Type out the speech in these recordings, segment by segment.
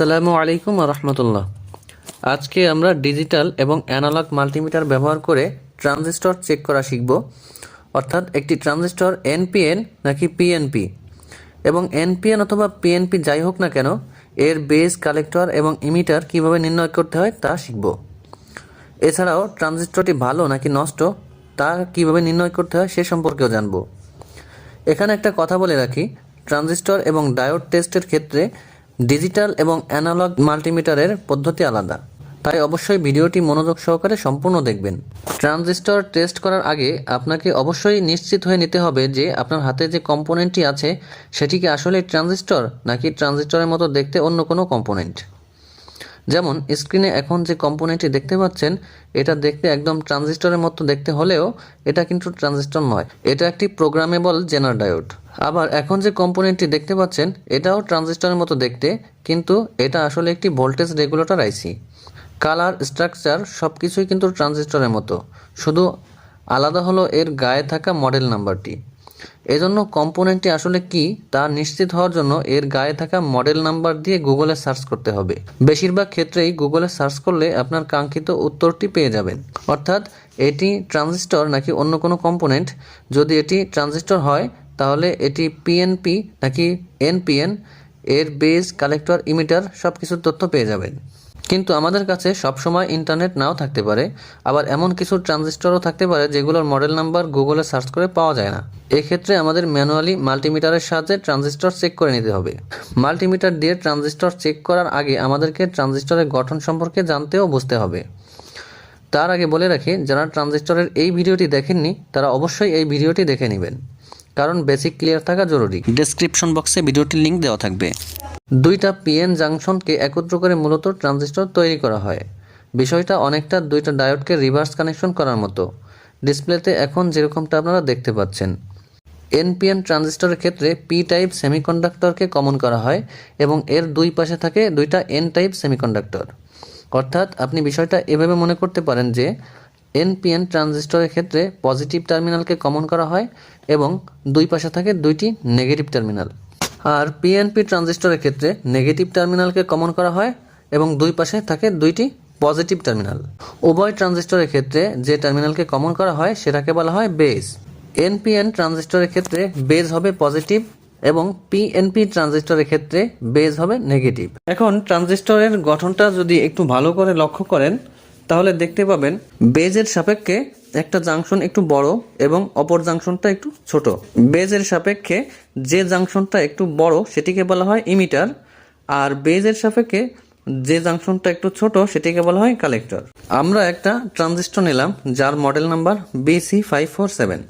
আসসালামু আলাইকুম রহমতুল্লাহ। আজকে আমরা ডিজিটাল এবং অ্যানালগ মাল্টিমিটার ব্যবহার করে ট্রানজিস্টর চেক করা শিখব। অর্থাৎ একটি ট্রানজিস্টর এনপিএন নাকি পিএনপি। এবং এনপিএন অথবা পিএনপি যাই হোক না কেন, এর বেস, কালেক্টর এবং ইমিটার কীভাবে নির্ণয় করতে হয় তা শিখব। এছাড়াও ট্রানজিস্টরটি ভালো নাকি নষ্ট, তা কীভাবে নির্ণয় করতে হয় সে সম্পর্কেও জানব। এখানে একটা কথা বলে রাখি, ট্রানজিস্টর এবং ডায়োড টেস্টের ক্ষেত্রে ডিজিটাল এবং অ্যানালগ মাল্টিমিটারের পদ্ধতি আলাদা। তাই অবশ্যই ভিডিওটি মনোযোগ সহকারে সম্পূর্ণ দেখবেন। ট্রানজিস্টর টেস্ট করার আগে আপনাকে অবশ্যই নিশ্চিত হয়ে নিতে হবে যে আপনার হাতে যে কম্পোনেন্টটি আছে সেটি কি আসলে ট্রানজিস্টর নাকি ট্রানজিস্টরের মতো দেখতে অন্য কোনো কম্পোনেন্ট। যেমন স্ক্রিনে এখন যে কম্পোনেন্টটি দেখতে পাচ্ছেন, এটা দেখতে একদম ট্রানজিস্টরের মতো দেখতে হলেও এটা কিন্তু ট্রানজিস্টর নয়। এটা একটি প্রোগ্রামেবল জেনার ডায়োড আবার এখন যে কম্পোনেন্টটি দেখতে পাচ্ছেন, এটাও ট্রানজিস্টরের মতো দেখতে, কিন্তু এটা আসলে একটি voltage regulator IC colour structure সব কিছুই কিন্তু ট্রানজিস্টরের মতো। শুধু আলাদা হলো এর গায়ে থাকা মডেল নাম্বারটি এজন্য কম্পোনেন্টটি আসলে কি তা নিশ্চিত হওয়ার জন্য এর গায়ে থাকা মডেল নাম্বার দিয়ে গুগলে সার্চ করতে হবে। বেশিরভাগ ক্ষেত্রেই গুগলে সার্চ করলে আপনার কাঙ্ক্ষিত উত্তরটি পেয়ে যাবেন। অর্থাৎ এটি ট্রানজিস্টর নাকি অন্য কোনো কম্পোনেন্ট? যদি এটি ট্রানজিস্টর হয়, তাহলে এটি পিএনপি নাকি এনপিএন? এর বেস, কালেক্টর, ইমিটার সব কিছুর তথ্য পেয়ে যাবেন। কিন্তু আমাদের কাছে সবসময় ইন্টারনেট নাও থাকতে পারে, আবার এমন কিছু ট্রানজিস্টরও থাকতে পারে যেগুলোর মডেল নাম্বার গুগলে সার্চ করে পাওয়া যায় না। এক্ষেত্রে আমাদের ম্যানুয়ালি মাল্টিমিটারের সাহায্যে ট্রানজিস্টর চেক করে নিতে হবে। মাল্টিমিটার দিয়ে ট্রানজিস্টর চেক করার আগে আমাদেরকে ট্রানজিস্টরের গঠন সম্পর্কে জানতেও বুঝতে হবে। তার আগে বলে রাখি, যারা ট্রানজিস্টরের এই ভিডিওটি দেখেননি, তারা অবশ্যই এই ভিডিওটি দেখে নেবেন। কারণ বেসিক ক্লিয়ার থাকা জরুরি। ডেসক্রিপশন বক্সে ভিডিওটির লিঙ্ক দেওয়া থাকবে। দুইটা পিএন জাংশনকে একত্র করে মূলত ট্রানজিস্টর তৈরি করা হয়। বিষয়টা অনেকটা দুইটা ডায়োডকে রিভার্স কানেকশন করার মতো। ডিসপ্লেতে এখন যেরকমটা আপনারা দেখতে পাচ্ছেন। এনপিএন ট্রানজিস্টরের ক্ষেত্রে পি টাইপ সেমিকন্ডাক্টরকে কমন করা হয় এবং এর দুই পাশে থাকে দুইটা এন টাইপ সেমিকন্ডাক্টর অর্থাৎ আপনি বিষয়টা এভাবে মনে করতে পারেন যে এনপিএন ট্রানজিস্টরের ক্ষেত্রে পজিটিভ টার্মিনালকে কমন করা হয় এবং দুই পাশে থাকে দুইটি নেগেটিভ টার্মিনাল আর পিএনপি ট্রানজিস্টরের ক্ষেত্রে নেগেটিভ টার্মিনালকে কমন করা হয় এবং দুই পাশে থাকে দুইটি পজিটিভ টার্মিনাল উভয় ট্রানজিস্টরের ক্ষেত্রে যে টার্মিনালকে কমন করা হয় সেটাকে বলা হয় বেস এনপিএন ট্রানজিস্টরের ক্ষেত্রে বেজ হবে পজিটিভ এবং পিএনপি ট্রানজিস্টরের ক্ষেত্রে বেজ হবে নেগেটিভ এখন ট্রানজিস্টরের গঠনটা যদি একটু ভালো করে লক্ষ্য করেন তাহলে দেখতে পাবেন বেজের সাপেক্ষে একটা জাংশন একটু বড় এবং অপর জাংশনটা একটু ছোট। বেজের সাপেক্ষে যে জাংশনটা একটু বড় সেটিকে বলা হয় ইমিটার আর বেজের সাপেক্ষে যে জাংশনটা একটু ছোট সেটিকে বলা হয় কালেক্টর। আমরা একটা ট্রানজিস্টর নিলাম যার model number BC five four seven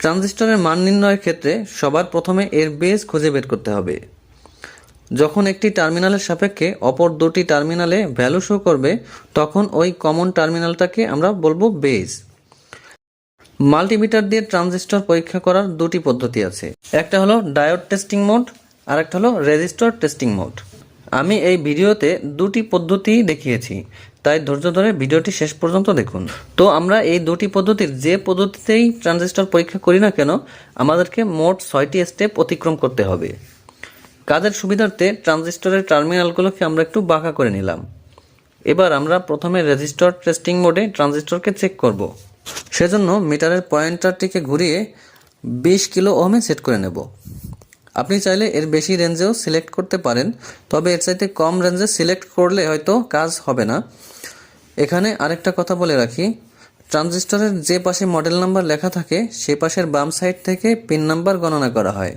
ট্রানজিস্টরের মান নির্ণয়ের ক্ষেত্রে সবার প্রথমে এর বেস খুঁজে বের করতে হবে। যখন একটি টার্মিনালের সাপেক্ষে অপর দুটি টার্মিনালে ভ্যালু শো করবে, তখন ওই কমন টার্মিনালটাকে আমরা বলব বেজ মাল্টিমিটার দিয়ে ট্রানজিস্টর পরীক্ষা করার দুটি পদ্ধতি আছে। একটা হলো ডায়োড টেস্টিং মোড আর একটা হলো রেজিস্টর টেস্টিং মোড। আমি এই ভিডিওতে দুটি পদ্ধতি দেখিয়েছি, তাই ধৈর্য ধরে ভিডিওটি শেষ পর্যন্ত দেখুন। তো আমরা এই দুটি পদ্ধতির যে পদ্ধতিতেই ট্রানজিস্টর পরীক্ষা করি না কেন, আমাদেরকে মোট ছয়টি স্টেপ অতিক্রম করতে হবে। কাজের সুবিধার্থে ট্রানজিস্টরের টার্মিনালগুলোকে আমরা একটু বাঁকা করে নিলাম। এবার আমরা প্রথমে রেজিস্টর টেস্টিং মোডে ট্রানজিস্টরকে চেক করব। সেজন্য মিটারের পয়েন্টারটিকে ঘুরিয়ে বিশ কিলো ওহমে সেট করে নেব। আপনি চাইলে এর বেশি রেঞ্জেও সিলেক্ট করতে পারেন, তবে এর চাইতে কম রেঞ্জে সিলেক্ট করলে হয়তো কাজ হবে না। এখানে আরেকটা কথা বলে রাখি, ট্রানজিস্টরের যে পাশে মডেল নাম্বার লেখা থাকে, সে পাশের বাম সাইড থেকে পিন নাম্বার গণনা করা হয়।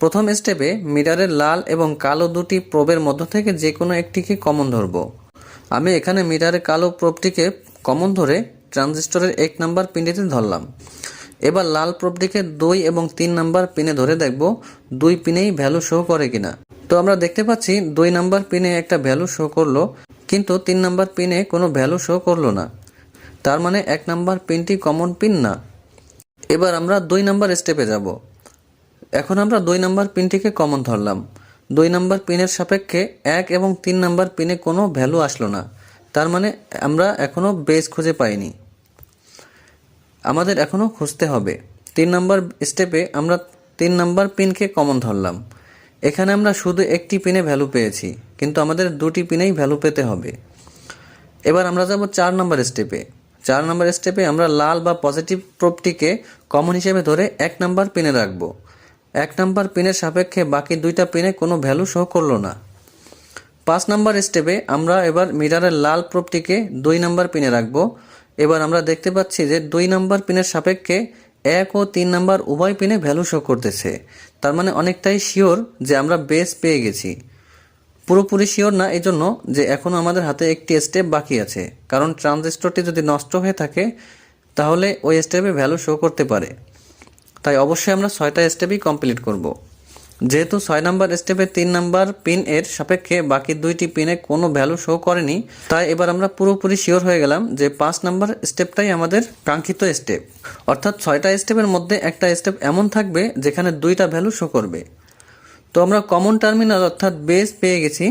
প্রথম স্টেপে মিটারের লাল এবং কালো দুটি প্রবের মধ্য থেকে যে কোনো একটিকে কমন ধরব। আমি এখানে মিটারের কালো প্রবটিকে কমন ধরে ট্রানজিস্টরের এক নাম্বার পিনটিতে ধরলাম। এবার লাল প্রবটিকে দুই এবং তিন নাম্বার পিনে ধরে দেখব দুই পিনেই ভ্যালু শো করে কিনা। তো আমরা দেখতে পাচ্ছি দুই নাম্বার পিনে একটা ভ্যালু শো করল, কিন্তু তিন নাম্বার পিনে কোনো ভ্যালু শো করল না। তার মানে এক নাম্বার পিনটি কমন পিন না। এবার আমরা দুই নাম্বার স্টেপে যাব। এখন আমরা দুই নাম্বার পিনটিকে কমন ধরলাম। দুই নাম্বার পিনের সাপেক্ষে এক এবং তিন নাম্বার পিনে কোনো ভ্যালু আসলো না। তার মানে আমরা এখনও বেস খুঁজে পাইনি। আমাদের এখনও খুঁজতে হবে। তিন নাম্বার স্টেপে আমরা তিন নাম্বার পিনকে কমন ধরলাম। এখানে আমরা শুধু একটি পিনে ভ্যালু পেয়েছি, কিন্তু আমাদের দুটি পিনেই ভ্যালু পেতে হবে। এবার আমরা যাব চার নম্বর স্টেপে চার নম্বর স্টেপে আমরা লাল বা পজিটিভ প্রোবটিকে কমন হিসেবে ধরে এক নাম্বার পিনে রাখব। এক নাম্বার পিনের সাপেক্ষে বাকি দুইটা পিনে কোনো ভ্যালু শো করল না। পাঁচ নাম্বার স্টেপে আমরা এবার মিটারের লাল প্রোবটিকে দুই নাম্বার পিনে রাখব। এবার আমরা দেখতে পাচ্ছি যে দুই নাম্বার পিনের সাপেক্ষে এক ও তিন নাম্বার উভয় পিনে ভ্যালু শো করতেছে। তার মানে অনেকটাই শিওর যে আমরা বেস পেয়ে গেছি। পুরোপুরি শিওর না এই জন্য যে এখনও আমাদের হাতে একটি স্টেপ বাকি আছে। কারণ ট্রানজিস্টরটি যদি নষ্ট হয়ে থাকে, তাহলে ওই স্টেপে ভ্যালু শো করতে পারে। তাই অবশ্যই আমরা ছয়টা স্টেপই কমপ্লিট করব। যেহেতু ছয় নাম্বার স্টেপে তিন নাম্বার পিন এর সাপেক্ষে বাকি দুইটি পিনে কোনো ভ্যালু শো করেনি, তাই এবার আমরা পুরোপুরি শিওর হয়ে গেলাম যে পাঁচ নাম্বার স্টেপটাই আমাদের কাঙ্ক্ষিত স্টেপ অর্থাৎ ছয়টা স্টেপের মধ্যে একটা স্টেপ এমন থাকবে যেখানে দুইটা ভ্যালু শো করবে। তো আমরা কমন টার্মিনাল অর্থাৎ বেজ পেয়ে গেছি।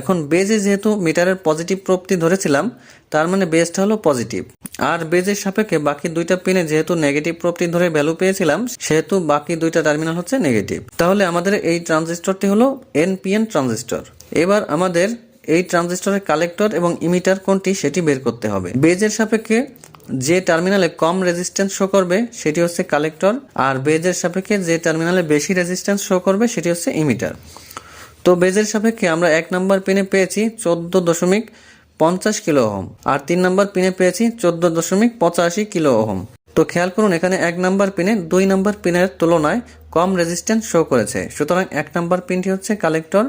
এখন বেজে যেহেতু মিটারের পজিটিভ প্রোপটি ধরেছিলাম তার মানে বেজটা হলো পজিটিভ আর বেজের সাপেক্ষে বাকি দুইটা পিনে যেহেতু নেগেটিভ প্রোপটি ধরে ভ্যালু পেয়েছিলাম, সেহেতু বাকি দুইটা টার্মিনাল হচ্ছে নেগেটিভ তাহলে আমাদের এই ট্রানজিস্টরটি হলো এনপিএন ট্রানজিস্টর এবার আমাদের এই ট্রানজিস্টরের কালেক্টর এবং ইমিটার কোনটি সেটি বের করতে হবে। বেজের সাপেক্ষে যে টার্মিনালে কম রেজিস্ট্যান্স শো করবে, সেটি হচ্ছে কালেক্টর আর বেজের সাপেক্ষে যে টার্মিনালে বেশি রেজিস্ট্যান্স শো করবে, সেটি হচ্ছে ইমিটার তো বেজের সাপেক্ষে আমরা এক নম্বর পিনে পেয়েছি চোদ্দ দশমিক পঞ্চাশ কিলো ওহম। আর তিন নম্বর পিনে পেয়েছি চোদ্দ দশমিক পঁচাশি কিলো ওহম। তো খেয়াল করুন, এখানে এক নম্বর পিনে দুই নম্বর পিনের তুলনায় কম রেজিস্ট্যান্স শো করেছে। সুতরাং এক নম্বর পিনটি হচ্ছে কালেক্টর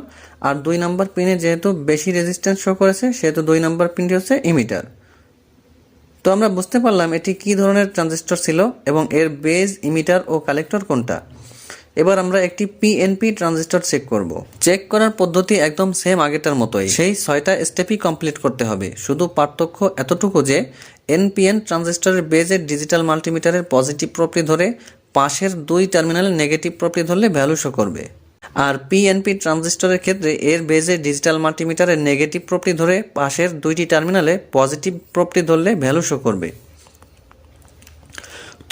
আর দুই নম্বর পিনে যেহেতু বেশি রেজিস্ট্যান্স শো করেছে, সেহেতু দুই নম্বর পিনটি হচ্ছে ইমিটার তো আমরা বুঝতে পারলাম এটি কি ধরনের ট্রানজিস্টর ছিল এবং এর বেজ ইমিটার ও কালেক্টর কোনটা। এবার আমরা একটি পিএনপি ট্রানজিস্টর চেক করব। চেক করার পদ্ধতি একদম সেম আগেটার মতোই। সেই ছয়টা স্টেপই কমপ্লিট করতে হবে। শুধু পার্থক্য এতটুকু যে এনপিএন ট্রানজিস্টরের বেজের ডিজিটাল মাল্টিমিটারের পজিটিভ প্রপটি ধরে পাশের দুই টার্মিনালে নেগেটিভ প্রপটি ধরলে ভ্যালু শো করবে। আর পিএনপি ট্রানজিস্টরের ক্ষেত্রে এর বেজে ডিজিটাল মাল্টিমিটারের নেগেটিভ প্রপটি ধরে পাশের দুইটি টার্মিনালে পজিটিভ প্রপটি ধরলে ভ্যালু শো করবে।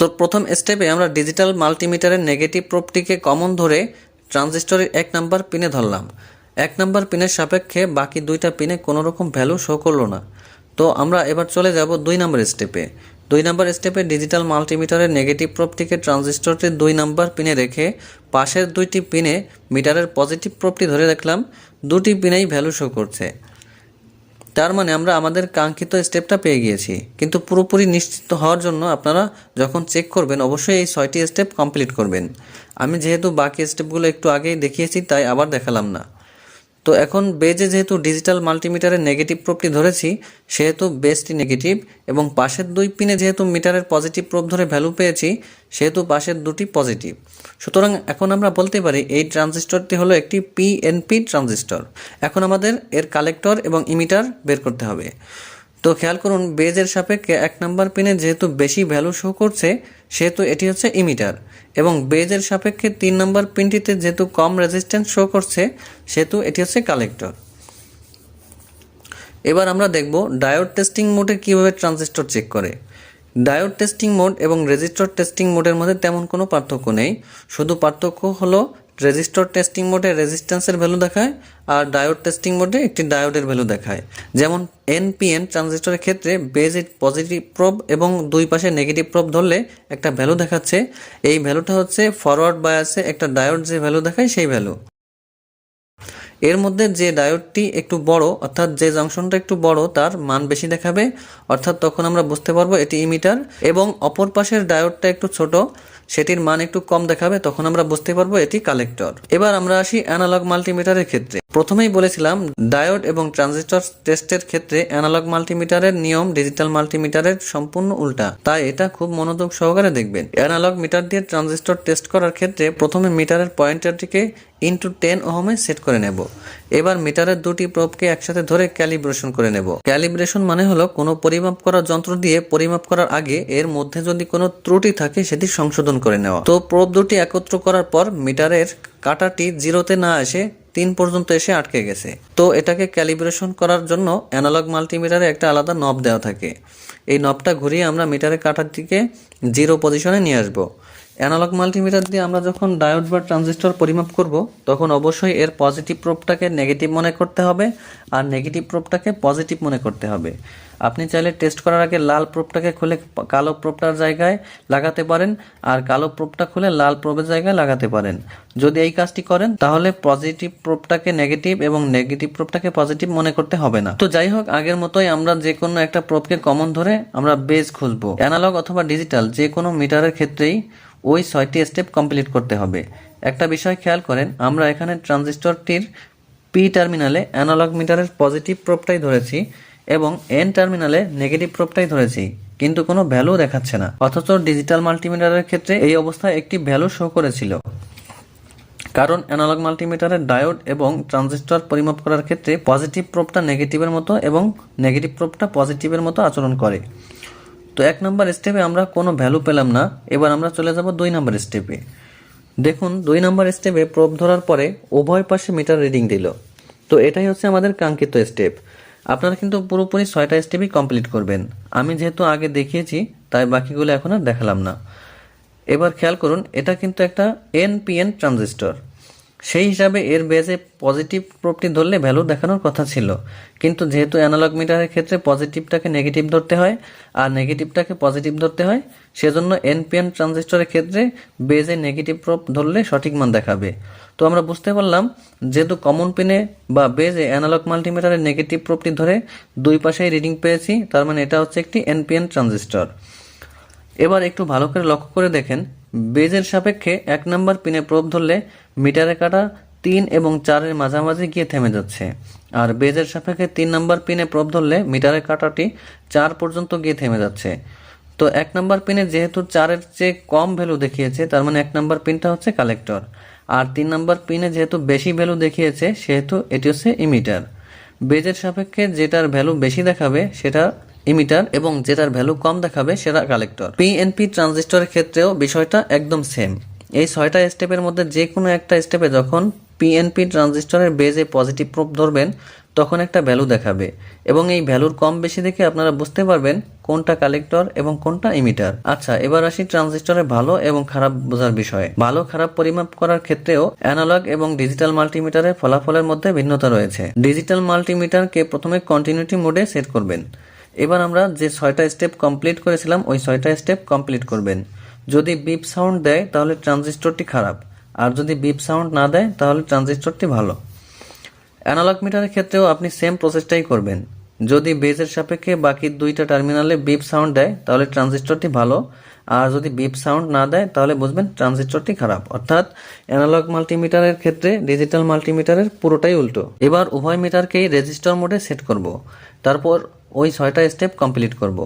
তো প্রথম স্টেপে আমরা ডিজিটাল মাল্টিমিটারের নেগেটিভ প্রপটিকে কমন ধরে ট্রানজিস্টরের এক নাম্বার পিনে ধরলাম। এক নাম্বার পিনের সাপেক্ষে বাকি দুইটা পিনে কোনো রকম ভ্যালু শো করল না। তো আমরা এবার চলে যাব দুই নাম্বার স্টেপে। দুই নাম্বার স্টেপে ডিজিটাল মাল্টিমিটারের নেগেটিভ প্রপটিকে ট্রানজিস্টরটির দুই নাম্বার পিনে রেখে পাশের দুইটি পিনে মিটারের পজিটিভ প্রপটি ধরে দেখলাম দুটি পিনেই ভ্যালু শো করছে। তার মানে আমরা আমাদের কাঙ্ক্ষিত স্টেপটা পেয়ে গিয়েছি। কিন্তু পুরোপুরি নিশ্চিত হওয়ার জন্য আপনারা যখন চেক করবেন, অবশ্যই এই ছয়টি স্টেপ কমপ্লিট করবেন। আমি যেহেতু বাকি স্টেপগুলো একটু আগেই দেখিয়েছি, তাই আবার দেখালাম না। তো এখন বেজে যেহেতু ডিজিটাল মাল্টিমিটারের নেগেটিভ প্রোপটি ধরেছি, সেহেতু বেজটি নেগেটিভ এবং পাশের দুই পিনে যেহেতু মিটারের পজিটিভ প্রোপ ধরে ভ্যালু পেয়েছি, সেহেতু পাশের দুটি পজিটিভ। সুতরাং এখন আমরা বলতে পারি এই ট্রানজিস্টরটি হলো একটি পিএনপি ট্রানজিস্টর। এখন আমাদের এর কালেক্টর এবং ইমিটার বের করতে হবে। তো খেয়াল করুন, বেজের সাপেক্ষে এক নাম্বার পিনে যেহেতু বেশি ভ্যালু শো করছে, সেহেতু এটি হচ্ছে ইমিটার এবং বেজের সাপেক্ষে তিন নম্বর পিনটিতে যেহেতু কম রেজিস্ট্যান্স শো করছে, সেহেতু এটি হচ্ছে কালেক্টর এবার আমরা দেখব ডায়োড টেস্টিং মোডে কীভাবে ট্রানজিস্টর চেক করে। ডায়োড টেস্টিং মোড এবং রেজিস্টর টেস্টিং মোডের মধ্যে তেমন কোনো পার্থক্য নেই। শুধু পার্থক্য হলো রেজিস্টর টেস্টিং মোডে রেজিস্ট্যান্সের ভ্যালু দেখায় আর ডায়োড টেস্টিং মোডে একটি ডায়োডের ভ্যালু দেখায়। যেমন এনপিএন ট্রানজিস্টরের ক্ষেত্রে বেজ পজিটিভ প্রব এবং দুই পাশে নেগেটিভ প্রব ধরলে একটা ভ্যালু দেখাচ্ছে। এই ভ্যালুটা হচ্ছে ফরওয়ার্ড বায়াসে একটা ডায়োড যে ভ্যালু দেখায় সেই ভ্যালু। এর মধ্যে যে ডায়োডটি একটু বড়, অর্থাৎ যে জাংশনটা একটু বড়, তার মান বেশি দেখাবে। অর্থাৎ তখন আমরা বুঝতে পারব এটি ইমিটার এবং অপর পাশের ডায়োডটা একটু ছোট। সেটির মান একটু কম দেখাবে, তখন আমরা বুঝতে পারব এটি কালেক্টর। এবার আমরা আসি অ্যানালগ মাল্টিমিটারের ক্ষেত্রে। প্রথমেই বলেছিলাম, ডায়োড এবং ট্রানজিস্টর টেস্টের ক্ষেত্রে অ্যানালগ মাল্টিমিটারের নিয়ম ডিজিটাল মাল্টিমিটারের সম্পূর্ণ উল্টা। তাই এটা খুব মনোযোগ সহকারে দেখবেন। অ্যানালগ মিটার দিয়ে ট্রানজিস্টর টেস্ট করার ক্ষেত্রে প্রথমে মিটারের পয়েন্টারটিকে ইন্টু টেন ওহমে সেট করে নেব। এবার মিটারের দুটি প্রবকে একসাথে ধরে ক্যালিব্রেশন করে নেব। ক্যালিব্রেশন মানে হলো কোনো পরিমাপ করার যন্ত্র দিয়ে পরিমাপ করার আগে এর মধ্যে যদি কোনো ত্রুটি থাকে সেটি সংশোধন করে নেওয়া। তো প্রব দুটি একত্র করার পর মিটারের কাটাটি জিরোতে না আসে তিন পর্যন্ত এসে আটকে গেছে। তো এটাকে ক্যালিব্রেশন করার জন্য অ্যানালগ মাল্টিমিটারে একটা আলাদা নব দেওয়া থাকে। এই নবটা ঘুরিয়ে আমরা মিটারের কাটার দিকে জিরো পজিশনে নিয়ে আসব। অ্যানালগ মাল্টিমিটার দিয়ে আমরা যখন ডায়োড বা ট্রানজিস্টর পরিমাপ করব, তখন অবশ্যই এর পজিটিভ প্রোপটাকে নেগেটিভ মনে করতে হবে আর নেগেটিভ প্রোপটাকে পজিটিভ মনে করতে হবে। আপনি চাইলে টেস্ট করার আগে লাল প্রোপটাকে খুলে কালো প্রোপটার জায়গায় লাগাতে পারেন আর কালো প্রোপটা খুলে লাল প্রোপের জায়গায় লাগাতে পারেন। যদি এই কাজটি করেন, তাহলে পজিটিভ প্রোপটাকে নেগেটিভ এবং নেগেটিভ প্রোপটাকে পজিটিভ মনে করতে হবে না। তো যাই হোক, আগের মতোই আমরা যে কোনো একটা প্রোপকে কমন ধরে আমরা বেজ খুঁজবো অ্যানালগ অথবা ডিজিটাল যে কোনো মিটারের ক্ষেত্রেই ওই ছয়টি স্টেপ কমপ্লিট করতে হবে। একটা বিষয় খেয়াল করেন, আমরা এখানে ট্রানজিস্টরটির পি টার্মিনালে অ্যানালগ মিটারের পজিটিভ প্রোপটাই ধরেছি এবং এন টার্মিনালে নেগেটিভ প্রোপটাই ধরেছি, কিন্তু কোনো ভ্যালু দেখাচ্ছে না। অথচ ডিজিটাল মাল্টিমিটারের ক্ষেত্রে এই অবস্থায় একটি ভ্যালু শো করেছিল। কারণ অ্যানালগ মাল্টিমিটারের ডায়োড এবং ট্রানজিস্টর পরিমাপ করার ক্ষেত্রে পজিটিভ প্রোপটা নেগেটিভের মতো এবং নেগেটিভ প্রোপটা পজিটিভের মতো আচরণ করে। তো এক নম্বর স্টেপে আমরা কোনো ভ্যালু পেলাম না, এবার আমরা চলে যাব দুই নম্বর স্টেপে দেখুন, দুই নম্বর স্টেপে প্রোব ধরার পরে উভয় পাশে মিটার রিডিং দিল। তো এটাই হচ্ছে আমাদের কাঙ্ক্ষিত স্টেপ আপনারা কিন্তু পুরোপুরি ছয়টা স্টেপই কমপ্লিট করবেন। আমি যেহেতু আগে দেখিয়েছি, তাই বাকিগুলো এখন আর দেখালাম না। এবার খেয়াল করুন, এটা কিন্তু একটা এনপিএন ট্রানজিস্টর সেই হিসাবে এর বেজে পজিটিভ প্রোবটি ধরলে ভ্যালু দেখানোর কথা ছিল। কিন্তু যেহেতু অ্যানালগ মিটারের ক্ষেত্রে পজিটিভটাকে নেগেটিভ ধরতে হয়, আর নেগেটিভটাকে পজিটিভ ধরতে হয়, সেজন্য এনপিএন ট্রানজিস্টরের ক্ষেত্রে বেজে নেগেটিভ প্রোব ধরলে সঠিক মান দেখাবে। তো আমরা বুঝতে পারলাম, যেহেতু কমন পিনে বা বেজে অ্যানালগ মাল্টিমিটারের নেগেটিভ প্রোবটি ধরে দুই পাশেই রিডিং পেয়েছি, তার মানে এটা হচ্ছে একটি এনপিএন ট্রানজিস্টর এবার একটু ভালো করে লক্ষ্য করে দেখেন বেজের সাপেক্ষে এক নম্বর পিনে প্রোব ধরলে মিটারে কাটা তিন এবং চারের মাঝামাঝি গিয়ে থেমে যাচ্ছে। আর বেজের সাপেক্ষে তিন নম্বর পিনে প্রোব ধরলে মিটারের কাটাটি চার পর্যন্ত গিয়ে থেমে যাচ্ছে। তো এক নম্বর পিনে যেহেতু চারের চেয়ে কম ভ্যালু দেখিয়েছে, তার মানে এক নম্বর পিনটা হচ্ছে কালেক্টর। আর তিন নম্বর পিনে যেহেতু বেশি ভ্যালু দেখিয়েছে, সেহেতু এটি হচ্ছে ইমিটার বেজের সাপেক্ষে যেটার ভ্যালু বেশি দেখাবে, সেটা ইমিটার এবং যেটার ভ্যালু কম দেখাবে সেটা কালেক্টর পিএনপি ট্রানজিস্টরের ক্ষেত্রেও বিষয়টা একদম সেম এই ছয়টা স্টেপের মধ্যে যে কোনো একটা স্টেপে যখন পিএনপি ট্রানজিস্টরের বেজে পজিটিভ প্রুফ ধরবেন, তখন একটা ভ্যালু দেখাবে। এবং এই ভ্যালুর কম বেশি দেখে আপনারা বুঝতে পারবেন কোনটা কালেক্টর এবং কোনটা ইমিটার আচ্ছা এবার আসি ট্রানজিস্টরের ভালো এবং খারাপ বোঝার বিষয়ে। ভালো, খারাপ পরিমাপ করার ক্ষেত্রেও অ্যানালগ এবং ডিজিটাল মাল্টিমিটারের ফলাফলের মধ্যে ভিন্নতা রয়েছে। ডিজিটাল মাল্টিমিটারকে প্রথমে কন্টিনিউটি মোডে সেট করবেন। এবার আমরা যে ছয়টা স্টেপ কমপ্লিট করেছিলাম, ওই ছয়টা স্টেপ কমপ্লিট করবেন। যদি বিপ সাউন্ড দেয়, তাহলে ট্রানজিস্টরটি খারাপ। আর যদি বিপ সাউন্ড না দেয়, তাহলে ট্রানজিস্টরটি ভালো। অ্যানালগ মিটারের ক্ষেত্রেও আপনি সেম প্রসেসটাই করবেন। যদি বেজের সাপেক্ষে বাকি দুইটা টার্মিনালে বিপ সাউন্ড দেয়, তাহলে ট্রানজিস্টরটি ভালো। আর যদি বিপ সাউন্ড না দেয়, তাহলে বুঝবেন ট্রানজিস্টরটি খারাপ। অর্থাৎ অ্যানালগ মাল্টিমিটারের ক্ষেত্রে ডিজিটাল মাল্টিমিটারের পুরোটাই উল্টো। এবার উভয় মিটারকেই রেজিস্টার মোডে সেট করব। তারপর ওই ছয়টা স্টেপ কমপ্লিট করব।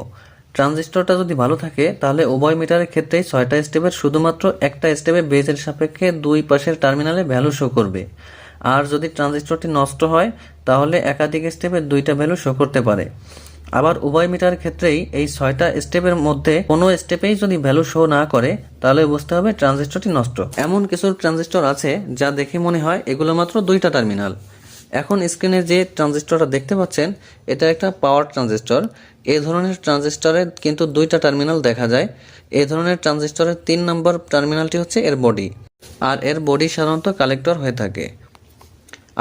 ট্রানজিস্টরটা যদি ভালো থাকে, তাহলে উভয় মিটারের ক্ষেত্রেই ছয়টা স্টেপের শুধুমাত্র একটা স্টেপে বেজের সাপেক্ষে দুই পাশের টার্মিনালে ভ্যালু শো করবে। আর যদি ট্রানজিস্টরটি নষ্ট হয়, তাহলে একাধিক স্টেপে দুইটা ভ্যালু শো করতে পারে। আবার উভয় মিটারের ক্ষেত্রেই এই ছয়টা স্টেপের মধ্যে কোনো স্টেপেই যদি ভ্যালু শো না করে, তাহলে বুঝতে হবে ট্রানজিস্টরটি নষ্ট। এমন কিছু ট্রানজিস্টর আছে যা দেখে মনে হয় এগুলো মাত্র দুইটা টার্মিনাল এখন স্ক্রিনে যে ট্রানজিস্টরটা দেখতে পাচ্ছেন, এটা একটা পাওয়ার ট্রানজিস্টর। এই ধরনের ট্রানজিস্টরে কিন্তু দুইটা টার্মিনাল দেখা যায়। এই ধরনের ট্রানজিস্টরের তিন নম্বর টার্মিনালটি হচ্ছে এর বডি। আর এর বডি সাধারণত কালেক্টর হয়ে থাকে।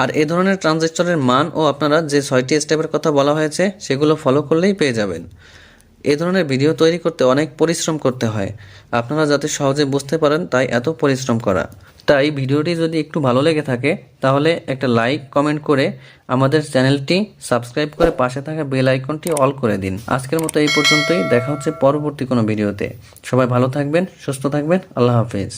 আর এ ধরনের ট্রানজিস্টরের মান ও আপনারা যে ছয়টি স্টেপের কথা বলা হয়েছে, সেগুলো ফলো করলেই পেয়ে যাবেন। এই ধরনের ভিডিও তৈরি করতে অনেক পরিশ্রম করতে হয়। আপনারা যাতে সহজে বুঝতে পারেন তাই এত পরিশ্রম করা। তাই ভিডিওটি যদি একটু ভালো লেগে থাকে, তাহলে একটা লাইক, কমেন্ট করে আমাদের চ্যানেলটি সাবস্ক্রাইব করে পাশে থাকা বেল আইকনটি অল করে দিন। আজকের মতো এই পর্যন্তই। দেখা হচ্ছে পরবর্তী কোনো ভিডিওতে। সবাই ভালো থাকবেন, সুস্থ থাকবেন। আল্লাহ হাফিজ।